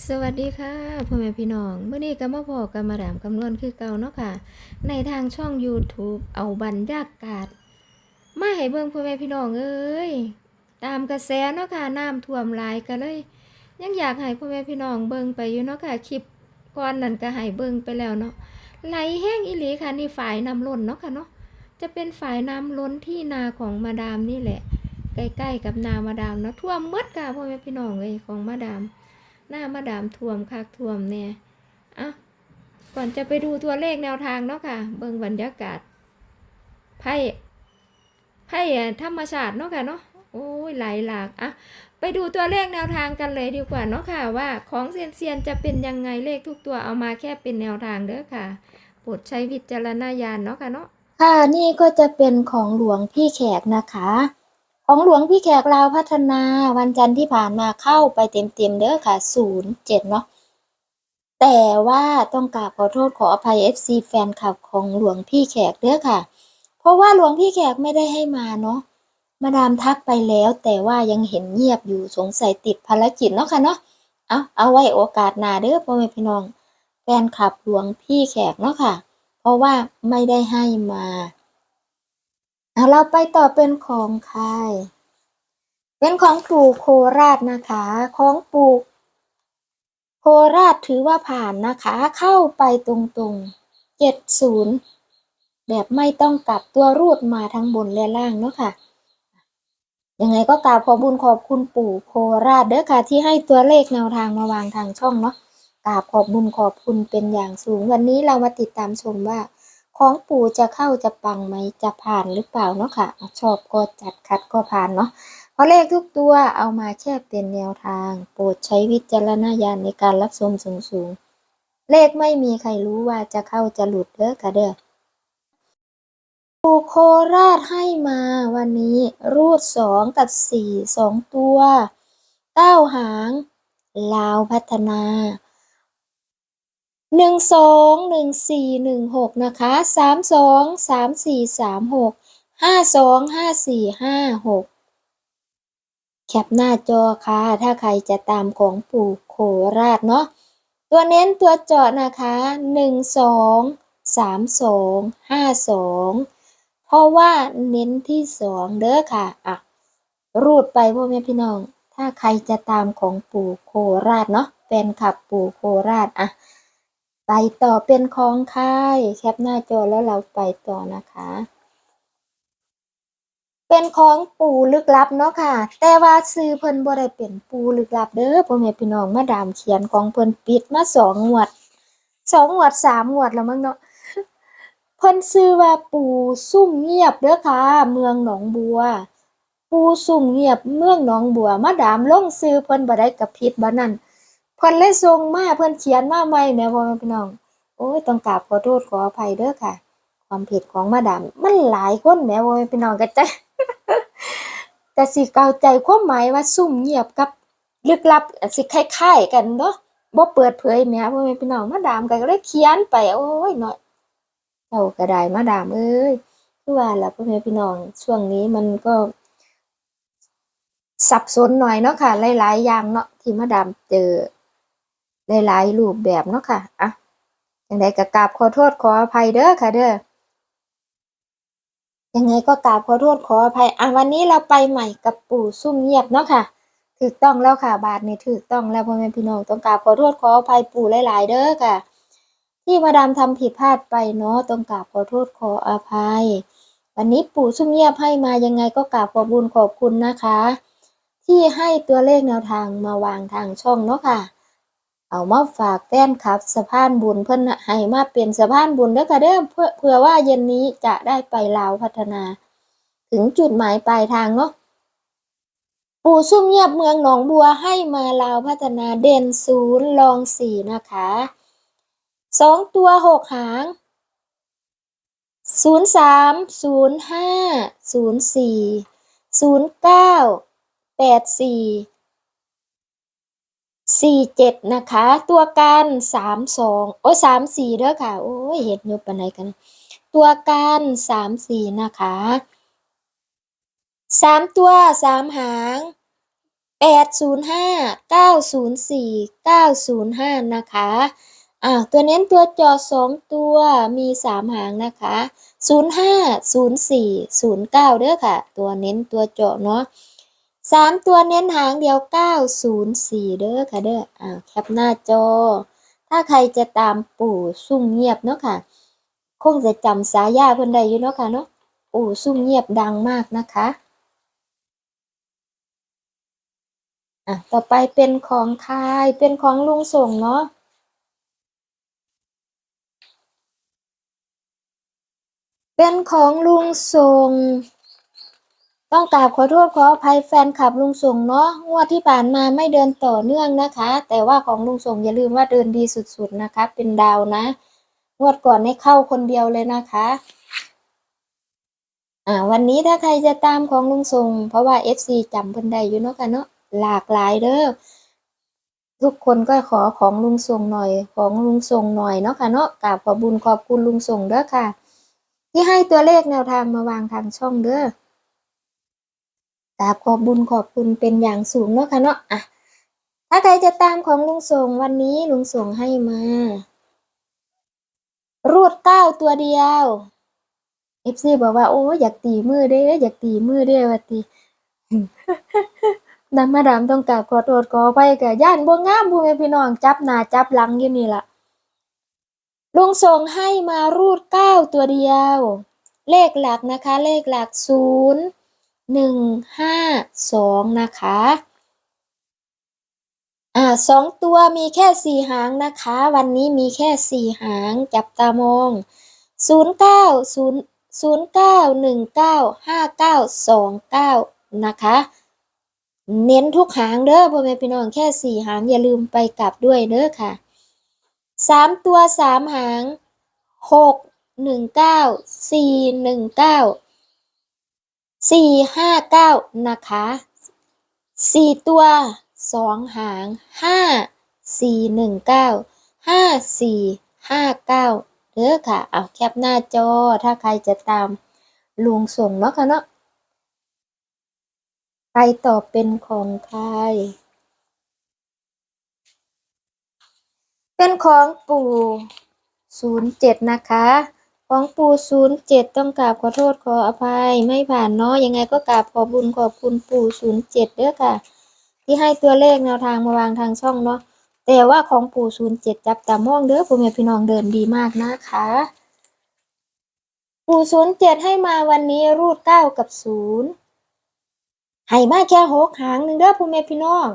สวัสดีค่ะพ่อแม่พี่น้องเมื่อนี้ก็มาพอกันมาดามคำนวณคือเก่าเนาะค่ะ ในทางช่อง YouTube เอาบรรยากาศ มาให้เบิ่งพ่อแม่พี่น้องเอ้ยตามกระแสเนาะค่ะน้ำท่วมหลายก็เลย ยังอยากให้พ่อแม่พี่น้องเบิ่งไปอยู่เนาะค่ะคลิปก่อนนั้นก็ให้เบิ่งไปแล้วเนาะไหลแห้งอีหลีค่ะนี่ฝ่ายน้ำล้นเนาะค่ะเนาะจะเป็นฝ่ายน้ำล้นที่นาของมาดามนี่แหละ ใกล้ๆกับนามาดามเนาะท่วมหมดค่ะพ่อแม่พี่น้องเอ้ยของมาดาม หน้ามาดามท่วมคักท่วมเนี่ยอะก่อนจะไปดูตัวเลขแนวทางเนาะค่ะ เบิ่งบรรยากาศไพ่ไพ่ธรรมชาติเนาะค่ะเนาะโอ้ยไหลหลากอะไปดูตัวเลขแนวทางกันเลยดีกว่าเนาะค่ะ ว่าของเซียนเซียนๆจะเป็นยังไงเลขทุกตัวเอามาแค่เป็นแนวทางเด้อค่ะโปรดใช้วิจารณญาณเนาะค่ะเนาะค่ะนี่ก็จะเป็นของหลวงพี่แขกนะคะ ของหลวงพี่แขกลาวพัฒนาวันจันทร์ที่ผ่านมาเข้าไปเต็มๆเด้อค่ะศูนย์เจ็ดเนาะแต่ว่าต้องกราบขอโทษขออภัย FC แฟนคลับของหลวงพี่แขกเด้อค่ะ เพราะว่าหลวงพี่แขกไม่ได้ให้มาเนาะมาดามทักไปแล้ว แต่ว่ายังเห็นเงียบอยู่สงสัยติดภารกิจเนาะค่ะเนาะเอาเอาไว้โอกาสหน้าเด้อพ่อแม่พี่น้อง แฟนคลับหลวงพี่แขกเนาะค่ะ เพราะว่าไม่ได้ให้มา เอาเราไปต่อเป็นของใคร เป็นของปู่โคราชนะคะ ของปู่โคราชถือว่าผ่านนะคะ เข้าไปตรงๆเจ็ดศูนย์แบบไม่ต้องกลับตัวรูดมาทั้งบนและล่างเนาะค่ะ ยังไงก็กราบขอบุญขอบคุณปู่โคราชเด้อค่ะที่ให้ตัวเลขแนวทางมาวางทางช่องเนาะกราบขอบบุญขอบคุณเป็นอย่างสูง วันนี้เรามาติดตามชมว่า ของปู่จะเข้าจะปังไหมจะผ่านหรือเปล่าเนาะค่ะอะ ชอบก็จัดคัดก็ผ่านเนาะเพราะเลขทุกตัวเอามาแค่เป็นแนวทาง โปรดใช้วิจารณญาณในการรับชมสูงสูงๆเลขไม่มีใครรู้ว่าจะเข้าจะหลุดเด้อค่ะเด้อปู่โคราชให้มาวันนี้รูดสองกับสี่สองตัวเก้าหาง ลาวพัฒนา หนึ่งสองหนึ่งสี่หนึ่งหกนะคะสามสองสามสี่สามหกห้าสองห้าสี่ห้าหกแคปหน้าจอค่ะ ถ้าใครจะตามของปู่โคราชเนาะตัวเน้นตัวเจาะนะคะหนึ่งสองสามสองห้าสองเพราะว่าเน้นที่สองเด้อค่ะอะรูดไปพ่อแม่พี่น้อง ถ้าใครจะตามของปู่โคราชเนาะแฟนคลับปู่โคราชอะ ไปต่อเป็นของค่ายแคปหน้าจอแล้วเราไปต่อนะคะ เป็นของปู่ลึกลับเนาะค่ะ แต่ว่าซื้อเพิ่นบ่ได้เป็นปู่ลึกลับเด้อพ่อแม่พี่น้องมาดามเขียนของเพิ่นปิดมาสองงวดสองงวดสามงวดแล้วมั้งเนาะเพิ่นซื้อว่าปู่ซุ่มเงียบเด้อค่ะ เมืองหนองบัว ปู่ซุ่มเงียบเมืองหนองบัวมาดามลงซื้อเพิ่นบ่ได้กับผิดบ่นั่น พิ่นเลยส่งมาเพิ่นเขียนมาใหม่แม่พ่อแม่พี่น้อง โอ้ยต้องกราบขอโทษขออภัยเด้อค่ะ ความผิดของมาดามมันหลายคนแม่พ่อแม่พี่น้องก็ใจแต่สิเข้าใจความหมายว่าซุ่มเงียบกับลึกลับสิคล้ายๆกันเนาะบ่เปิดเผยแหม่พ่อแม่พี่น้องมาดามก็เลยเขียนไปโอ้ยเนาะเจ้าก็ได้มาดามเอ้ยคือว่าล่ะพ่อแม่พี่น้องช่วงนี้มันก็สับสนหน่อยเนาะค่ะหลายๆอย่างเนาะที่มาดามเจอ หลายๆรูปแบบเนาะค่ะอะยังไงก็กราบขอโทษขออภัยเด้อค่ะเด้อยังไงก็กราบขอโทษขออภัยอะวันนี้เราไปใหม่กับปู่ซุ่มเงียบเนาะค่ะถูกต้องแล้วค่ะบาทนี้ถูกต้องแล้วพ่อแม่พี่น้องต้องกราบขอโทษขออภัยปู่หลาย ๆ เด้อค่ะ ที่มาดามทำผิดพลาดไปเนาะต้องกราบขอโทษขออภัย วันนี้ปู่ซุ่มเงียบให้มายังไงก็กราบขอบุญขอบคุณนะคะ ที่ให้ตัวเลขแนวทางมาวางทางช่องเนาะค่ะ เอามาฝากแฟนคลับสะพานบุญเพิ่นน่ะให้มาเป็นสะพานบุญเด้อค่ะเด้อเพื่อเผื่อว่าเย็นนี้จะได้ไปลาวพัฒนา ถึงจุดหมายปลายทางเนาะปู่ซุ่มเงียบเมืองหนองบัวให้มาลาวพัฒนาเด่นศูนย์รองสี่นะคะสองตัวหกหางศูนย์สามศูนย์ห้าศูนย์สี่ศูนย์เก้าแปดสี่ สี่เจ็ดนะคะ ตัวการสามสองโอ้สามสี่เด้อค่ะ โอ้ยเห็ดยุบปานไหนกัน ตัวการสามสี่นะคะสามตัวสามหางแปดศูนย์ห้าเก้าศูนย์สี่เก้าศูนย์ห้านะคะอ่าตัวเน้นตัวจอสองตัวมีสามหางนะคะศูนย์ห้าศูนย์สี่ศูนย์เก้าเด้อค่ะ ตัวเน้นตัวจาะเนาะ สามตัวเน้นหางเดียวเก้าศูนย์สี่เด้อค่ะเด้ออ่าแคปหน้าจอ ถ้าใครจะตามปู่ซุ่มเงียบเนาะค่ะ คงจะจำสายาเพิ่นได้อยู่เนาะค่ะเนาะปู่ซุ่มเงียบดังมากนะคะอะต่อไปเป็นของใครเป็นของลุงส่งเนาะเป็นของลุงส่ง ต้องกราบขอโทษขออภัยแฟนคลับลุงส่งเนาะงวดที่ผ่านมาไม่เดินต่อเนื่องนะคะ แต่ว่าของลุงส่งอย่าลืมว่าเดินดีสุดๆนะคะ เป็นดาวนะ งวดก่อนให้เข้าคนเดียวเลยนะคะอ่าวันนี้ถ้าใครจะตามของลุงส่งเพราะว่า FC จำเพิ่นได้อยู่เนาะค่ะเนาะหลากหลายเด้อทุกคนก็ขอของลุงส่งหน่อย ของลุงส่งหน่อยเนาะค่ะเนาะกราบขอบุญขอบคุณลุงส่งเด้อค่ะ ที่ให้ตัวเลขแนวทางมาวางทางช่องเด้อ กราบขอบบุญขอบคุณเป็นอย่างสูงเนาะค่ะเนาะอะถ้าใครจะตามของลุงส่งวันนี้ลุงส่งให้มา รูดเก้าตัวเดียวเอฟซีบอกว่าโอ้อยากตีมือเด้ออยากตีมือเด้อว่าตีนำมาดามต้องกราบขอโทษขอไปกับย่านบ่งามพ่อแม่พี่น้องจับหน้าจับหลังอยู่นี่ล่ะลุงส่งให้มารูดเก้าตัวเดียว เลขหลักนะคะ เลขหลักศูนย์ หนึ่งห้าสองนะคะอ่าสองตัวมีแค่สี่หางนะคะ วันนี้มีแค่สี่หางจับตามองศูนย์เก้าศูนย์ศูนย์เก้าหนึ่งเก้าห้าเก้าสองเก้านะคะ เน้นทุกหางเด้อพ่อแม่พี่น้องแค่สี่หางอย่าลืมไปกลับด้วยเด้อค่ะสามตัวสามหางหกหนึ่งเก้าสี่หนึ่งเก้า สี่ห้าเก้านะคะสี่ตัวสองหางห้าสี่หนึ่งเก้าห้าสี่ห้าเก้าเด้อค่ะ เอาแคปหน้าจอถ้าใครจะตามลุงส่งเนาะค่ะเนาะใครตอบเป็นของใคร เป็นของปู่ศูนย์เจ็ดนะคะ ของปู่ศูนย์เจ็ดต้องกราบขอโทษขออภัยไม่ผ่านเนาะยังไงก็กราบขอบุญขอบคุณปู่ศูนย์เจ็ดเด้อค่ะ ที่ให้ตัวเลขแนวทางมาวางทางช่องเนาะแต่ว่าของปู่ศูนย์เจ็ดจับตามองเด้อพ่อแม่พี่น้องเดินดีมากนะคะปู่ศูนย์เจ็ดให้มาวันนี้รูดเก้ากับศูนย์ให้มาแค่หกหางหนึ่งเด้อพ่อแม่พี่น้อง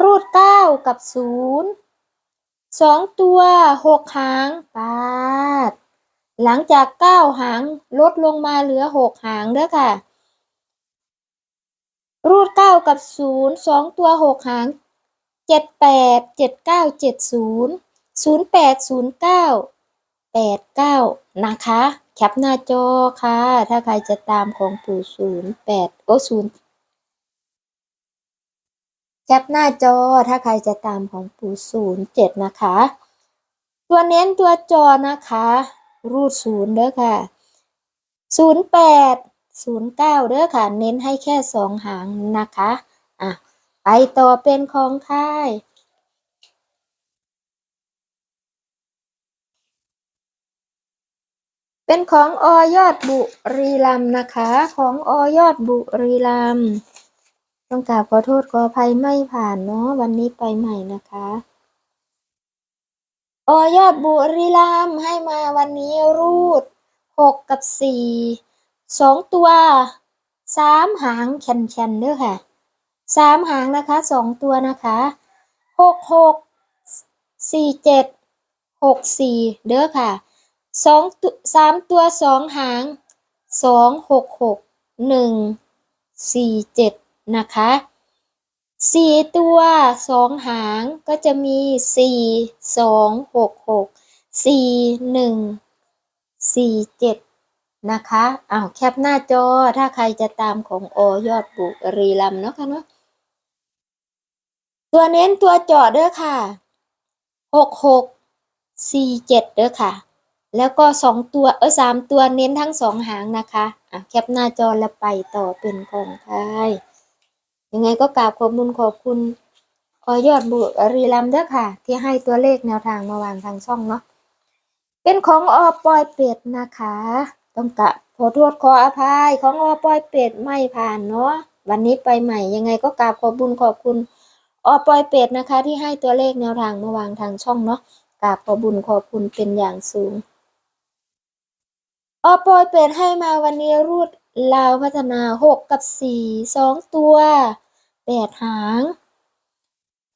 รูดเก้ากับศูนย์ สองตัวหกหางปาด หลังจากเก้าหางลดลงมาเหลือหกหางเด้อค่ะ รูดเก้ากับศูนย์สองตัวหกหางเจ็ดแปดเจ็ดเก้าเจ็ดศูนย์ศูนย์แปดศูนย์เก้าแปดเก้านะคะ แคปหน้าจอค่ะ ถ้าใครจะตามของปู่ศูนย์แปดโอ้ศูนย์ แคปหน้าจอถ้าใครจะตามของปู่ศูนย์เจ็ดนะคะ ตัวเน้นตัวจอนะคะ รูดศูนย์เด้อค่ะศูนย์แปดศูนย์เก้าเด้อค่ะ เน้นให้แค่สองหางนะคะอะไปต่อเป็นของค่ายเป็นของอยอดบุรีรัมนะคะ ของอยอดบุรีรัมย์ ต้องกราบขอโทษขออภัยไม่ผ่านเนาะวันนี้ไปใหม่นะคะออยอดบุรีรัมให้มาวันนี้รูดหกกับสี่สองตัวสามหางแข็นๆเด้อค่ะสามหางนะคะสองตัวนะคะหกหกสี่เจ็ดหกสี่เด้อค่ะสองตัวสามตัวสองหางสองหกหกหนึ่งสี่เจ็ด นะคะสี่ตัวสองหางก็จะมีสี่สองหกหกสี่หนึ่งสี่เจ็ดนะคะอ้าวแคปหน้าจอถ้าใครจะตามของโอยอดบุรีรัมย์เนาะค่ะเนาะตัวเน้นตัวจาะเด้อค่ะหกหกสี่เจ็ดเด้อค่ะ แล้วก็สองตัวเออสามตัวเน้นทั้งสองหางนะคะอะแคปหน้าจอแล้วไปต่อเป็นของใคร ยังไงก็กราบขอบคุณขอบคุณขอยอดบุรีรัมเด้อค่ะ ที่ให้ตัวเลขแนวทางมาวางทางช่องเนาะเป็นของอปอยเป็ดนะคะ ต้องกะขอโทษขออภัยของอปอยเป็ดไม่ผ่านเนาะวันนี้ไปใหม่ ยังไงก็กราบขอบคุณขอบคุณอปอยเป็ดนะคะ ที่ให้ตัวเลขแนวทางมาวางทางช่องเนาะกราบขอบคุณขอบคุณเป็นอย่างสูง ออปอยเป็ดให้มาวันนี้รูดลาวพัฒนาหกกับสี่สองตัวแปดหาง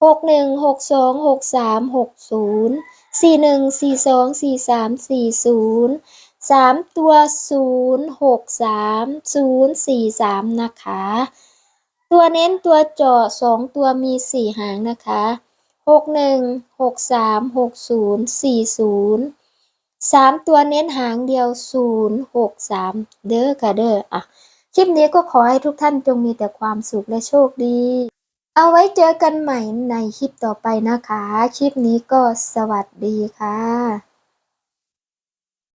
หกหนึ่งหกสองหกสามหกศูนย์สี่หนึ่งสี่สองสี่สามสี่ศูนย์สามตัวศูนย์หกสามศูนย์สี่สามนะคะ ตัวเน้นตัวเจาะสองตัวมีสี่หางนะคะหกหนึ่งหกสามหกศูนย์สี่ศูนย์ สามตัวเน้นหางเดียวศูนย์หกสามเด้อค่ะเด้ออะ คลิปนี้ก็ขอให้ทุกท่านจงมีแต่ความสุขและโชคดี เอาไว้เจอกันใหม่ในคลิปต่อไปนะคะ คลิปนี้ก็สวัสดีค่ะ